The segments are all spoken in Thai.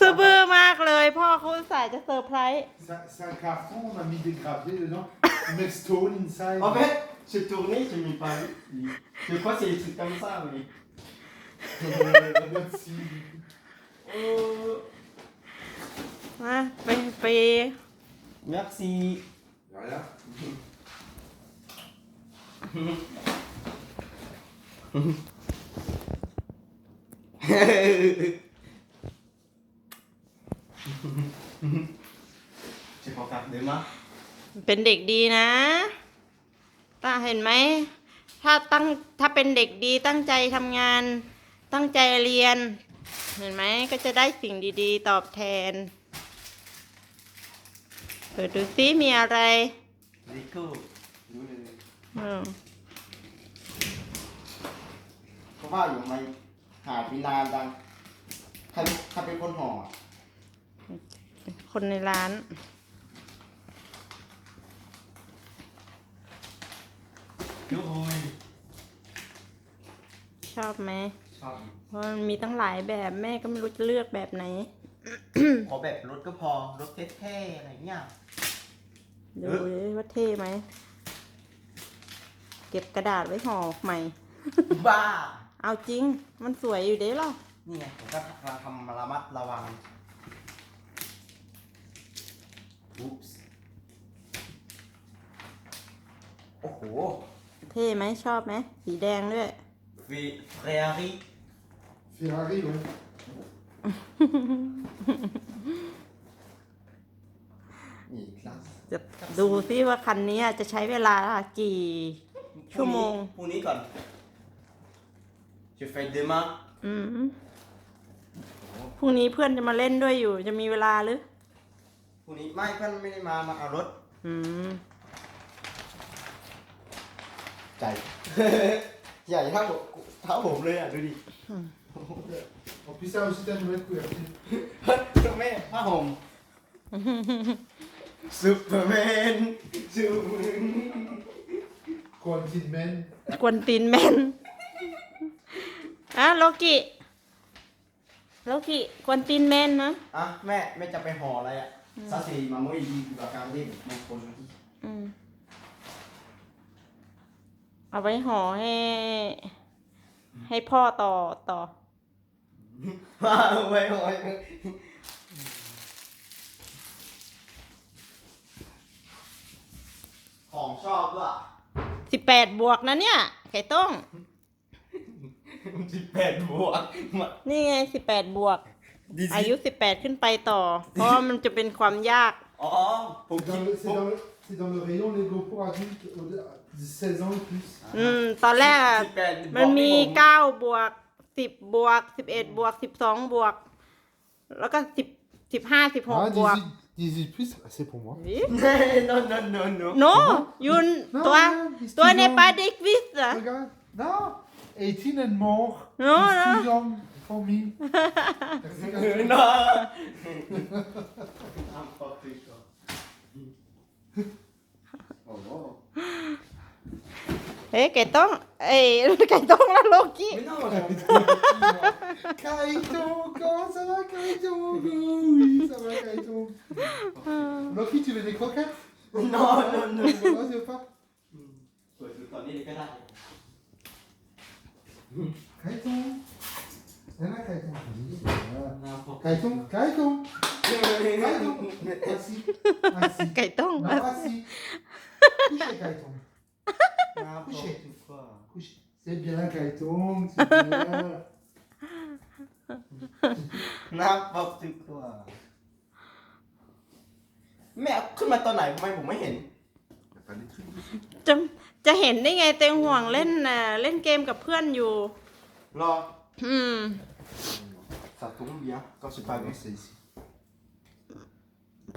ซื้อบื้อมากเลยพ่อเขาอุตส่าห์จะเซอร์ไพรส์ C'est un- c'est un carton, on a mis des graviers dedans. On met stone inside. En fait, j'ai tourné, j'ai mis pas vu. Je crois que c'est des trucs comme ça, mais. Euh, merci. Oh, นะไปไป merci. Voilà. j'ai pas faire demain. เป็นเด็กดีนะตาเห็นไหม ถ้าตั้งถ้าเป็นเด็กดีตั้งใจทำงาน ตั้งใจเรียน เห็นไหมก็จะได้สิ่งดีๆ ตอบแทน เปิดดูซิมีอะไร Rico. อืมเพราะว่าอยู่ไม่หายไปนานจังใครใครเป็นคนห่ออะ คนในร้านยูอุยชอบไหม ชอบเพราะมันมีตั้งหลายแบบแม่ก็ไม่รู้จะเลือกแบบไหน ขอแบบรถก็พอรถเท่ๆอะไรเงี้ย ดูดิว่าเท่ไหม เก็บกระดาษไว้ห่อใหม่ บ้า เอาจริง มันสวยอยู่เด้หรอ นี่ไงผมก็ทำระมัดระวัง อุ๊ปส์โอ้โหเท่ไหมชอบไหมสีแดงด้วยฟีเรอารี่ Ferrari, ouais. นี่คลาสจะดูซิว่าคันนี้จะใช้เวลากี่ ชั่วโมง พรุ่งนี้ก่อน je fais demain อืมพรุ่งนี้เพื่อนจะมาเล่นด้วยอยู่ จะมีเวลาหรือ พรุ่งนี้ไม่เพื่อนไม่ได้มามาเอารถอืมใจ ใหญ่เท่าเท่าผมเลยอะดูดิ En plus, ça aussi, t'as une nouvelle couverture. แม่ผ้าห่มซูเปอร์แมนซูเปอร์แมน Quarantine Man. กวนตีนแมนอะโลกิโลกิกวนตีนแมนนะ อะแม่แม่จะไปห่ออะไรอะ ซาซีมาโมยดีกว่าการเล่นมันคนที่อืมเอาไว้ห่อให้ ให้พ่อต่อต่อมาไว้ห่อของชอบด้วยสิบแปดบวกนะเนี่ย ไข่ต้ง สิบแปดบวกมานี่ไงสิบแปดบวก ดีสิอายุสิบแปดขึ้นไปต่อ เพราะว่ามันจะเป็นความยาก อ๋อ ผม C'est คิด dans, le, ผ c'est ม dans, le, c'est dans le rayon Lego pour adultes au- 16 ans et plus. อืม ตอนแรกอะ18มันมีบอกให้ผเก้าบวกสิบบวกสิบเอ็ดบวกสิบสองบวก แล้วก็สิบสิบห้าสิบหก Ah, บวก 18, 18 plus, ah, c'est pour moi. วิ non non non non โนยุน Non, ตัว non, it's ตัว too ใน young. ปาเด็กวิสอะ Regarde. Non 18 and more. No, It's no. too young for me. Merci, Gaston. non N'importe quoi. Oh, oh. เอ๊ะไก่ต้องเอ้ยไก่ต้องแล้วโลกิ Mais non, j'en- Kaito, comment ça va Kaito Oui, ça va Kaito. Loki, tu veux des croquettes non, non, non. Non, tu veux pas สวยสุดต อนนี้เลยก็ได้ Kaito. C'est là, Kaito. Voilà. N'importe Kaito, Kaito. Kaito. quoi. Assis. Assis. ไก่ต้อง Non, assis. Couchez, Kaito. N'importe quoi. Couchez. C'est bien, Kaito. C'est bien. N'importe quoi. แม่เอาขึ้นมาตอนไหนทำไมผมไม่เห็น Y'a pas des trucs dessus จะจะเห็นได้ไงเต็งห่วงเล่นน่ะเล่นเกมกับเพื่อนอยู่ รออืม Ça tombe bien quand c'est pas Ah, vu. non, c'est ici.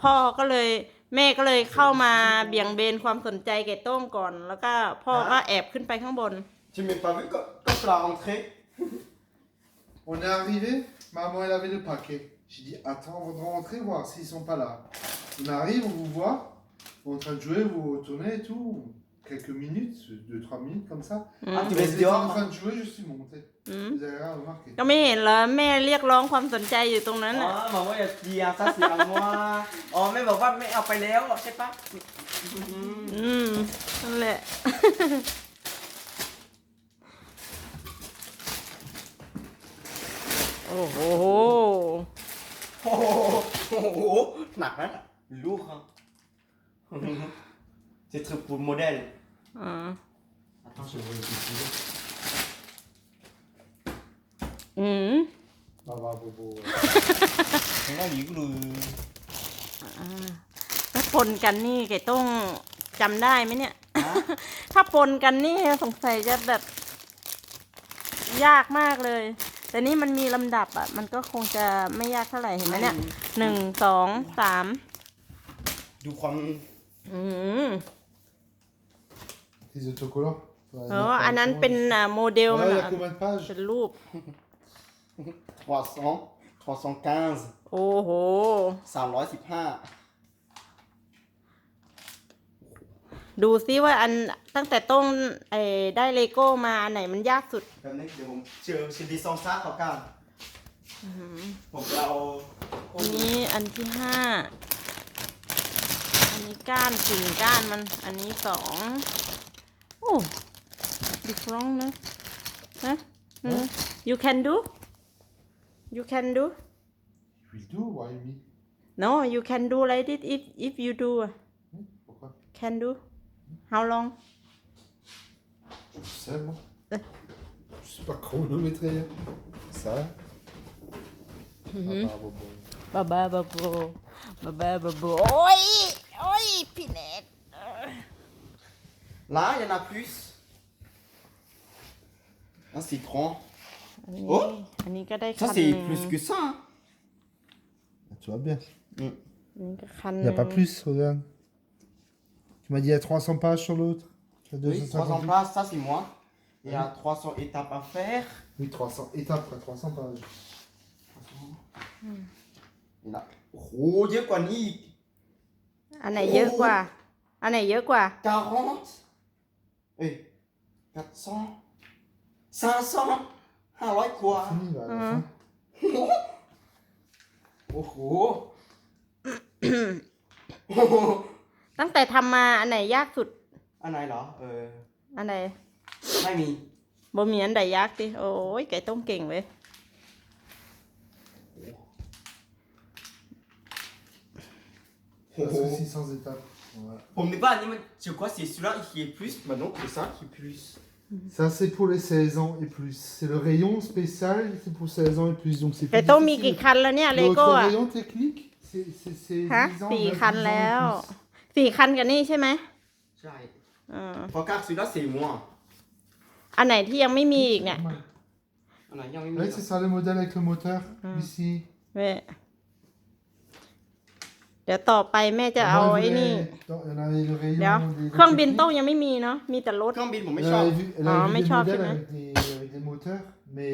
พ่อก็เลย แม่ก็เลยเข้ามาเบี่ยงเบนความสนใจแก่โต้งก่อน แล้วก็พ่อก็แอบขึ้นไปข้างบน Tu m'as pas vu quand, quand je l'ai rentré On est arrivé, maman elle avait le paquet. J'ai dit attends avant de rentrer voir s'ils sont pas là. On arrive, on vous voit, vous êtes en train de jouer, vous tournez et tout. Ok. quelques minutes, 2-3 minutes comme ça. อืม Ah, tu Quand restes ils étaient en dehors train de jouer, je suis monté. อืม Vous avez rien remarqué ก็ไม่เห็นเหรอแม่เรียกร้องความสนใจอยู่ตรงนั้นอะ Ah, maman, il y a dit, ah, ça c'est à moi. Oh, mais maman, mais après Léo, je sais pas. Mhm. อืมนั่นแหละ โอ้โห Oh, oh, oh, oh, nặng lắm. Lourd, hein. C'est très pour le modèle. อ่า Attends, je vais essayer. อืม Baba Bobo. On a lu le. อ่าถ้าปนกันนี่ไก่ต้องจำได้ไหมเนี่ย Hein? ถ้าปนกันนี่สงสัยจะแบบ ยากมากเลย แต่นี่มันมีลำดับอะ มันก็คงจะไม่ยากเท่าไหร่เห็นไหมเนี่ยหนึ่งสองสาม Du crois. อืม Tes autocollants อ๋อ อันนั้นเป็นอ่าโมเดล Ouais, มัน il y อะ a combien de pages เป็นรูป 300, 315, โอ้โห 315. ดูซิว่าอันตั้งแต่ต้นไอ้ได้เลโก้มาอันไหนมันยากสุด Comme mec, de mon. Je, je descends ça, regarde. Bon, là, oh. อันนี้อันที่ห้าอันนี้ ก้านกิ่งก้านมัน อันนี้สองโอ้ดิฟรองนะนะอืม you can do you can do Je suis doux, ouais, Amy. no you can do like it if if you do Hmm, Pourquoi can do how long Je sais, moi. Euh. Je sais pas chronométrer. Ça Mhm. Baba Bobo. บ้าบ้าบ้ าโบบ้าบ้าบ้าโบโอ้ย โอ้ย พี่เนท Là, il y en a plus. Un citron. อันนี้ โอ้ อันนี้ก็ได้ Ça, คัน c'est หนึ่ง plus que ça. hein. Ah, Tu vois bien. Mm. อันนี้ก็คันห Il นึ่ n'y ง a pas plus, regarde. Tu m'as dit il y a 300 pages sur l'autre. Tu as Oui, 300 250. places, ça c'est moi. Il y a 300 étapes à faire. Oui, 300 étapes, quoi, 300 pages. Il y en a. Oh, Dieu, quoi, ni อันไหนเยอะกว่า อันไหนเยอะกว่า 40. Eh, 400. 500. 500 quoi. Fini, là, à la Mhm. fin. Oh, oh. oh. ตั้งแต่ทำมาอันไหนยากสุด อันไหนเหรอ เออ อันไหนไม่มี บ่มีอันใดยากดิโอ้ยไก่ต้มเก่งเว้ย โอ้ Ça, โห c'est 600 étapes. Voilà. ผมนึกว่าอันนี้มัน je crois c'est celui-là qui est plus maintenant que ça qui est plus Ça, c'est pour les 16 ans et plus. C'est le rayon spécial, c'est pour 16 ans et plus. Donc, c'est ไก่ plus ต้มมี difficile. กี่คันแล้วเนี่ยเล L'autre โก้อะ rayon technique, c'est c'est- c'est ฮะ10 ans, สี่ neuf, คัน dix ans et แล้ว plus. สี่คันกันนี่ใช่ไหมใช่อ่า regarde celui-là c'est moi อันไหนที่ยังไม่มีอีกเนี่ย Ouais. อันไหนยังไม่มี Ouais, c'est ça le modèle avec le moteur, ici. เว้ย เดี๋ยวต่อไปแม่จะเอา Moi, ไอ้ elle นี่ voulait- dans- Elle avait le rayon. เดี๋ยว des- des เครื่องบิน techniques. โต้ยังไม่มีเนาะมีแต่รถ เครื่องบินผมไม่ Elle ชอบ avait vu, elle Ah, avait vu mais des tu vois, modèles c'est